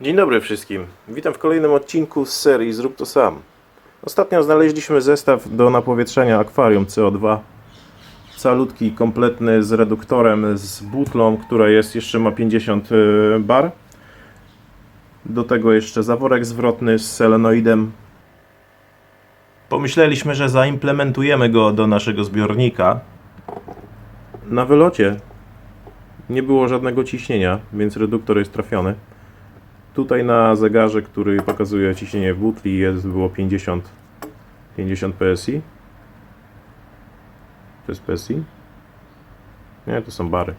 Dzień dobry wszystkim. Witam w kolejnym odcinku z serii Zrób to sam. Ostatnio znaleźliśmy zestaw do napowietrzenia akwarium CO2. Calutki, kompletny z reduktorem, z butlą, która jest jeszcze ma 50 y, bar. Do tego jeszcze zaworek zwrotny z selenoidem. Pomyśleliśmy, że zaimplementujemy go do naszego zbiornika. Na wylocie nie było żadnego ciśnienia, więc reduktor jest trafiony. Tutaj na zegarze, który pokazuje ciśnienie w butli jest, było 50, 50 PSI. To jest PSI? Nie, to są bary.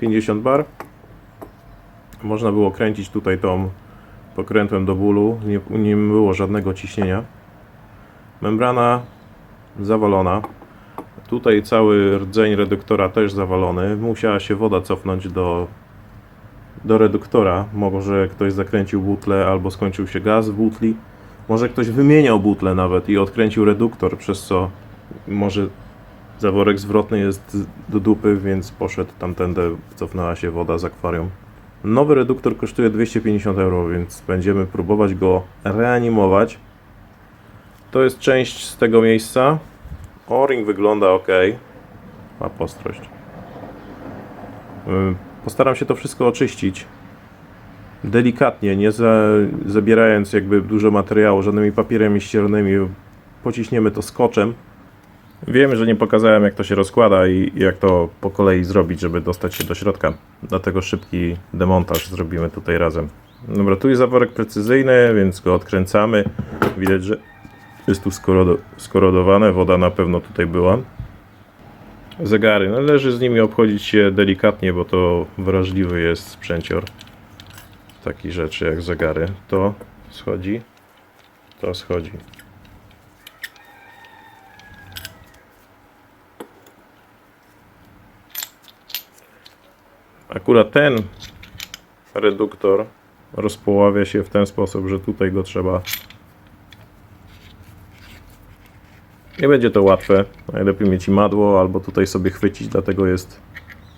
50 bar. Można było kręcić tutaj tą pokrętłem do bólu. Nie, nie było żadnego ciśnienia. Membrana zawalona. Tutaj cały rdzeń reduktora też zawalony. Musiała się woda cofnąć do do reduktora. Może ktoś zakręcił butlę albo skończył się gaz w butli. Może ktoś wymieniał butlę nawet i odkręcił reduktor, przez co może zaworek zwrotny jest do dupy, więc poszedł tamtędy, cofnęła się woda z akwarium. Nowy reduktor kosztuje 250 euro, więc będziemy próbować go reanimować. To jest część z tego miejsca. O-ring wygląda ok. Ma postrość. Postaram się to wszystko oczyścić. Delikatnie, nie za, zabierając jakby dużo materiału, żadnymi papierami ściernymi. Pociśniemy to skoczem. Wiem, że nie pokazałem jak to się rozkłada i jak to po kolei zrobić, żeby dostać się do środka. Dlatego szybki demontaż zrobimy tutaj razem. Dobra, tu jest zaworek precyzyjny, więc go odkręcamy. Widać, że jest tu skorodo, skorodowane, woda na pewno tutaj była zegary. Należy z nimi obchodzić się delikatnie, bo to wrażliwy jest sprzęcior. Takich rzeczy jak zegary. To schodzi, to schodzi. Akurat ten reduktor rozpoławia się w ten sposób, że tutaj go trzeba Nie będzie to łatwe. Najlepiej mieć imadło albo tutaj sobie chwycić, dlatego jest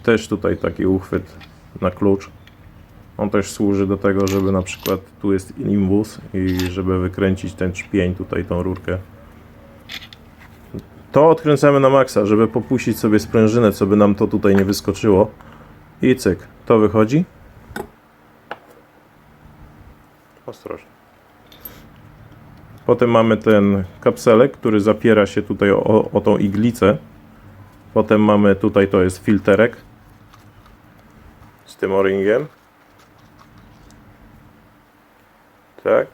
też tutaj taki uchwyt na klucz. On też służy do tego, żeby na przykład tu jest imbus i żeby wykręcić ten czpień, tutaj tą rurkę. To odkręcamy na maksa, żeby popuścić sobie sprężynę, co by nam to tutaj nie wyskoczyło. I cyk, to wychodzi. Ostrożnie. Potem mamy ten kapselek, który zapiera się tutaj o, o tą iglicę. Potem mamy tutaj, to jest filterek z tym o-ringiem. Tak.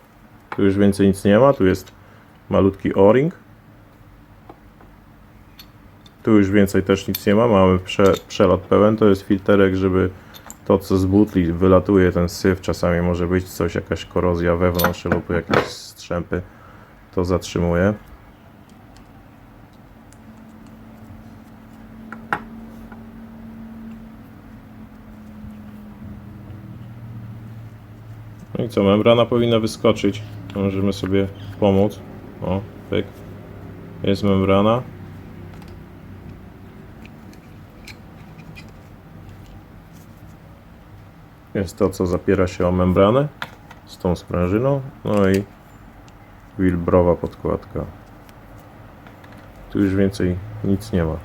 Tu już więcej nic nie ma. Tu jest malutki o-ring. Tu już więcej też nic nie ma. Mamy prze, przelot pełen. To jest filterek, żeby to co z butli wylatuje, ten syf. Czasami może być coś, jakaś korozja wewnątrz lub jakieś strzępy to zatrzymuje. No i co, membrana powinna wyskoczyć. Możemy sobie pomóc. O, pyk. Jest membrana. Jest to, co zapiera się o membranę z tą sprężyną. No i Wilbrowa podkładka. Tu już więcej nic nie ma.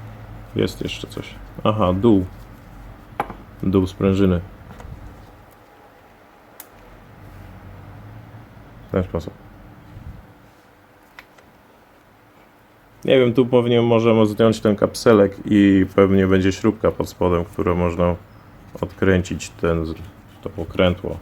Jest jeszcze coś. Aha, dół. Dół sprężyny. W ten sposób. Nie wiem, tu pewnie możemy zdjąć ten kapselek i pewnie będzie śrubka pod spodem, którą można odkręcić ten, to pokrętło.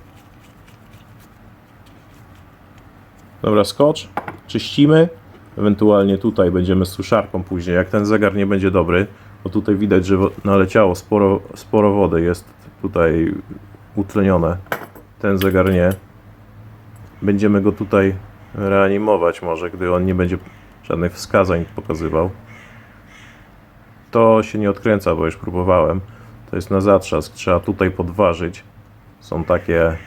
Dobra, skocz, czyścimy. Ewentualnie tutaj będziemy z suszarką później, jak ten zegar nie będzie dobry, bo tutaj widać, że naleciało sporo, sporo wody, jest tutaj utlenione. Ten zegar nie. Będziemy go tutaj reanimować może, gdy on nie będzie żadnych wskazań pokazywał. To się nie odkręca, bo już próbowałem. To jest na zatrzask, trzeba tutaj podważyć. Są takie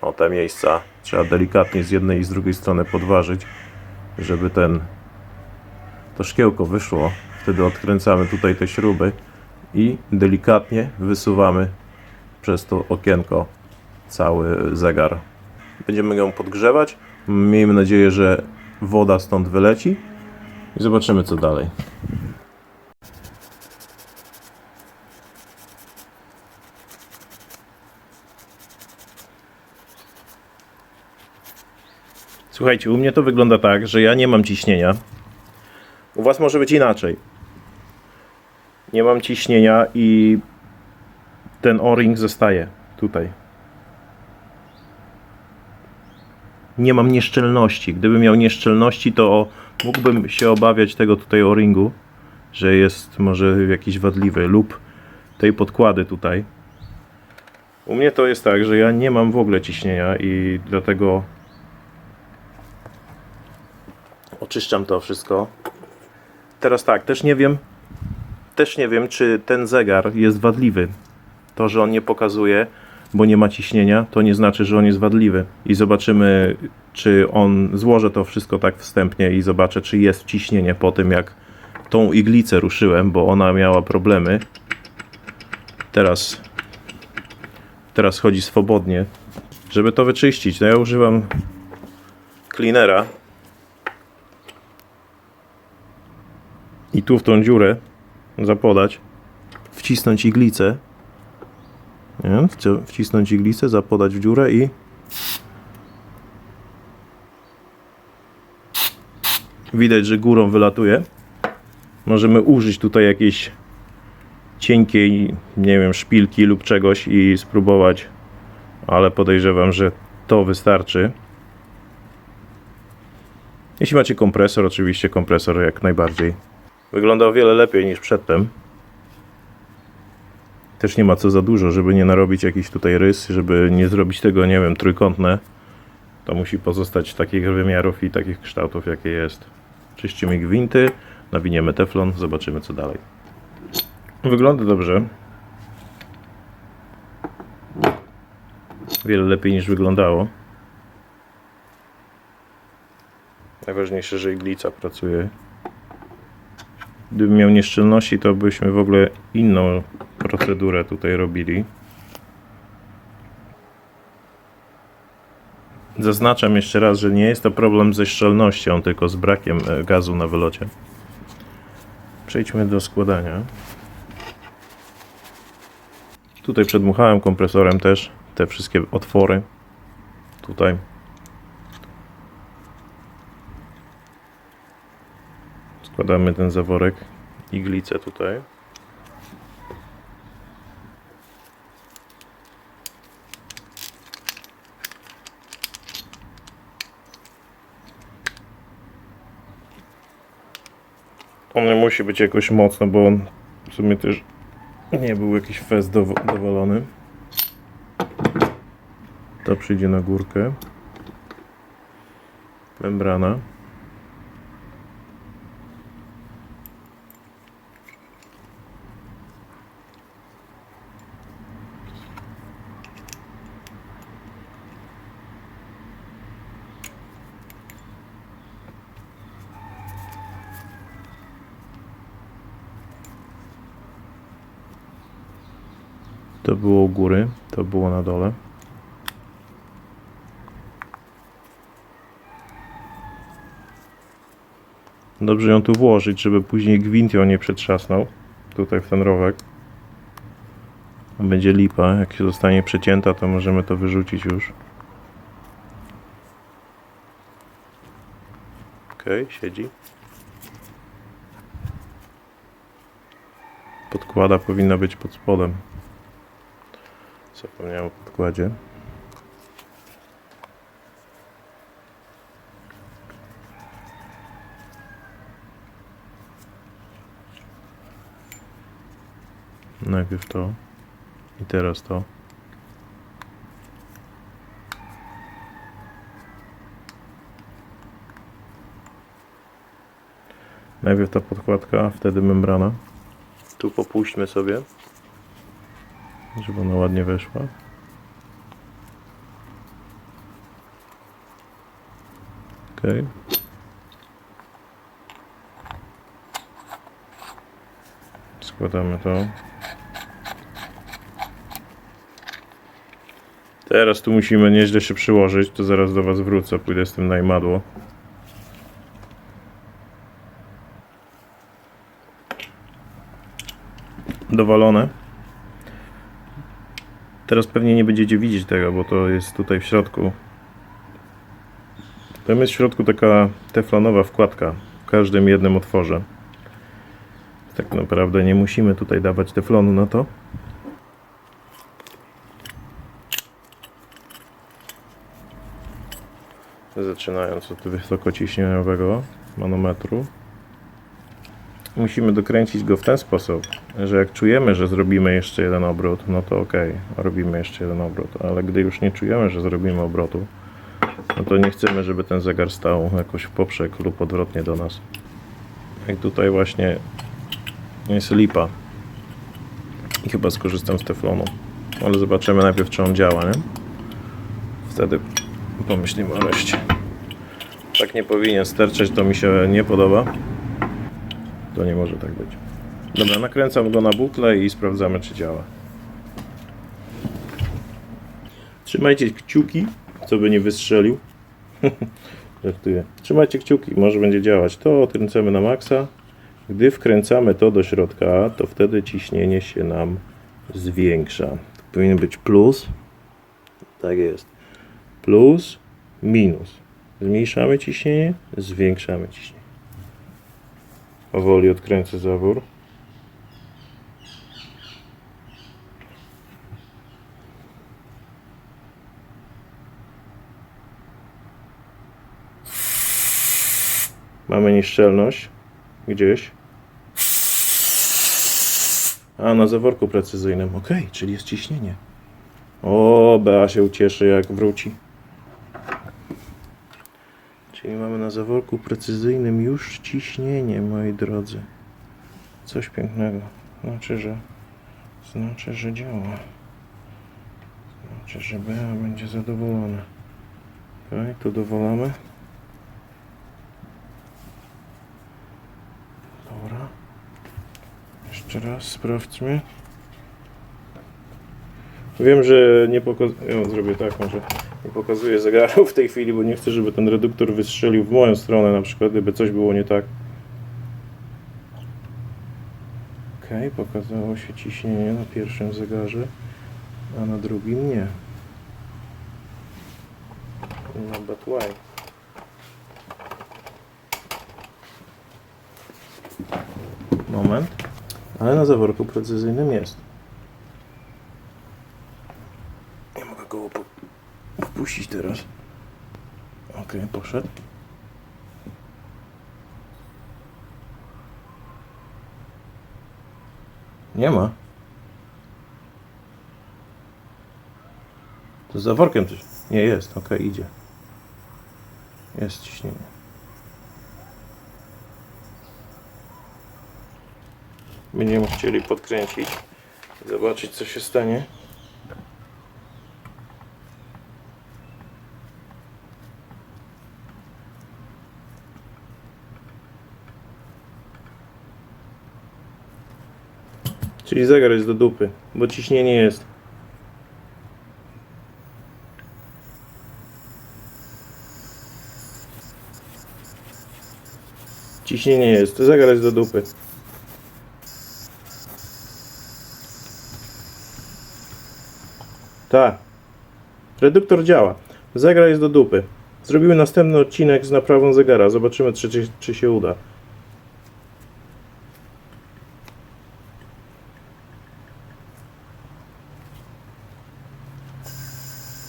o te miejsca trzeba delikatnie z jednej i z drugiej strony podważyć, żeby ten to szkiełko wyszło. Wtedy odkręcamy tutaj te śruby i delikatnie wysuwamy przez to okienko cały zegar. Będziemy ją podgrzewać. Miejmy nadzieję, że woda stąd wyleci i zobaczymy co dalej. Słuchajcie, u mnie to wygląda tak, że ja nie mam ciśnienia. U Was może być inaczej. Nie mam ciśnienia i ten o-ring zostaje tutaj. Nie mam nieszczelności. Gdybym miał nieszczelności, to mógłbym się obawiać tego tutaj o-ringu, że jest może jakiś wadliwy lub tej podkłady tutaj. U mnie to jest tak, że ja nie mam w ogóle ciśnienia i dlatego oczyszczam to wszystko. Teraz tak, też nie wiem, też nie wiem, czy ten zegar jest wadliwy. To, że on nie pokazuje, bo nie ma ciśnienia, to nie znaczy, że on jest wadliwy. I zobaczymy, czy on złożę to wszystko tak wstępnie i zobaczę, czy jest ciśnienie po tym, jak tą iglicę ruszyłem, bo ona miała problemy. Teraz, teraz chodzi swobodnie. Żeby to wyczyścić, no ja używam cleanera. Tu w tą dziurę zapodać, wcisnąć iglicę. Nie? Wci- Wcisnąć iglicę, zapodać w dziurę i widać, że górą wylatuje. Możemy użyć tutaj jakiejś cienkiej, nie wiem, szpilki lub czegoś i spróbować, ale podejrzewam, że to wystarczy. Jeśli macie kompresor, oczywiście kompresor jak najbardziej. Wygląda o wiele lepiej niż przedtem. Też nie ma co za dużo, żeby nie narobić jakiś tutaj rys, żeby nie zrobić tego, nie wiem, trójkątne. To musi pozostać takich wymiarów i takich kształtów, jakie jest. Czyścimy gwinty, nawiniemy teflon, zobaczymy co dalej. Wygląda dobrze. Wiele lepiej niż wyglądało. Najważniejsze, że iglica pracuje. Gdybym miał nieszczelności, to byśmy w ogóle inną procedurę tutaj robili. Zaznaczam jeszcze raz, że nie jest to problem ze szczelnością, tylko z brakiem e, gazu na wylocie. Przejdźmy do składania. Tutaj przedmuchałem kompresorem też te wszystkie otwory. Tutaj. Składamy ten zaworek, iglicę tutaj. On nie musi być jakoś mocno, bo on w sumie też nie był jakiś fest dow- dowolony. To przyjdzie na górkę. Membrana. To było u góry, to było na dole. Dobrze ją tu włożyć, żeby później gwint ją nie przetrzasnął. Tutaj w ten rowek. Będzie lipa. Jak się zostanie przecięta, to możemy to wyrzucić już. Okej, siedzi. Podkłada powinna być pod spodem. Zapomniałem o podkładzie. Najpierw to i teraz to. Najpierw ta podkładka, a wtedy membrana. Tu popuśćmy sobie żeby ona ładnie weszła. Ok. Składamy to. Teraz tu musimy nieźle się przyłożyć, to zaraz do Was wrócę, pójdę z tym na imadło. Dowalone. Teraz pewnie nie będziecie widzieć tego, bo to jest tutaj w środku. Tam jest w środku taka teflonowa wkładka w każdym jednym otworze. Tak naprawdę nie musimy tutaj dawać teflonu na to. Zaczynając od wysokociśnieniowego manometru. Musimy dokręcić go w ten sposób, że jak czujemy, że zrobimy jeszcze jeden obrót, no to ok, robimy jeszcze jeden obrót, ale gdy już nie czujemy, że zrobimy obrotu, no to nie chcemy, żeby ten zegar stał jakoś w poprzek lub odwrotnie do nas. Jak tutaj właśnie jest lipa i chyba skorzystam z teflonu, ale zobaczymy najpierw, czy on działa, nie? Wtedy pomyślimy o reszcie. Tak nie powinien sterczeć, to mi się nie podoba. To nie może tak być. Dobra, nakręcam go na butlę i sprawdzamy, czy działa. Trzymajcie kciuki, co by nie wystrzelił. Żartuję. Trzymajcie kciuki, może będzie działać. To odkręcamy na maksa. Gdy wkręcamy to do środka, to wtedy ciśnienie się nam zwiększa. To powinien być plus. Tak jest. Plus, minus. Zmniejszamy ciśnienie, zwiększamy ciśnienie. Powoli odkręcę zawór. Mamy nieszczelność gdzieś. A, na zaworku precyzyjnym. Ok, czyli jest ciśnienie. O, Bea się ucieszy jak wróci. Czyli mamy na zaworku precyzyjnym już ciśnienie, moi drodzy. Coś pięknego. Znaczy, że znaczy, że działa. Znaczy, że Bea będzie zadowolona. Okej, tu dowolamy. Dobra. Jeszcze raz sprawdźmy. Wiem, że nie pokazuję. Ja zrobię tak, może pokazuję zegaru w tej chwili, bo nie chcę, żeby ten reduktor wystrzelił w moją stronę, na przykład, gdyby coś było nie tak. Ok, pokazało się ciśnienie na pierwszym zegarze, a na drugim nie. No, but why? Moment. Ale na zaworku precyzyjnym jest. Nie mogę go opu- wpuścić teraz. Ok, poszedł. Nie ma. To z zaworkiem coś. Nie jest, ok, idzie. Jest ciśnienie. Będziemy chcieli podkręcić zobaczyć co się stanie. Czyli zegar jest do dupy, bo ciśnienie jest. Ciśnienie jest, zegar jest do dupy. Tak. Reduktor działa. Zegar jest do dupy. Zrobimy następny odcinek z naprawą zegara. Zobaczymy, czy, czy, czy się uda.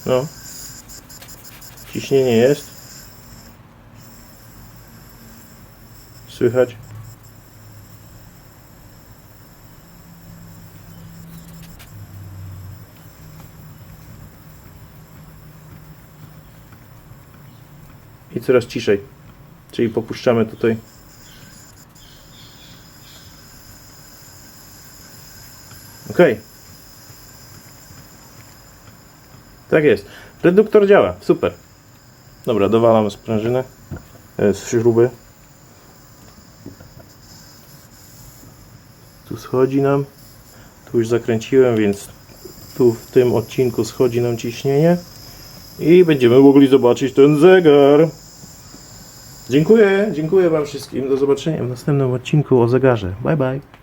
No. Ciśnienie jest. Słychać? I coraz ciszej. Czyli popuszczamy tutaj. Ok. Tak jest. Reduktor działa. Super. Dobra, dowalamy sprężynę e, z śruby. Tu schodzi nam. Tu już zakręciłem, więc Tu w tym odcinku schodzi nam ciśnienie i będziemy mogli zobaczyć ten zegar. Dziękuję, dziękuję Wam wszystkim. Do zobaczenia w następnym odcinku o zegarze. Bye bye.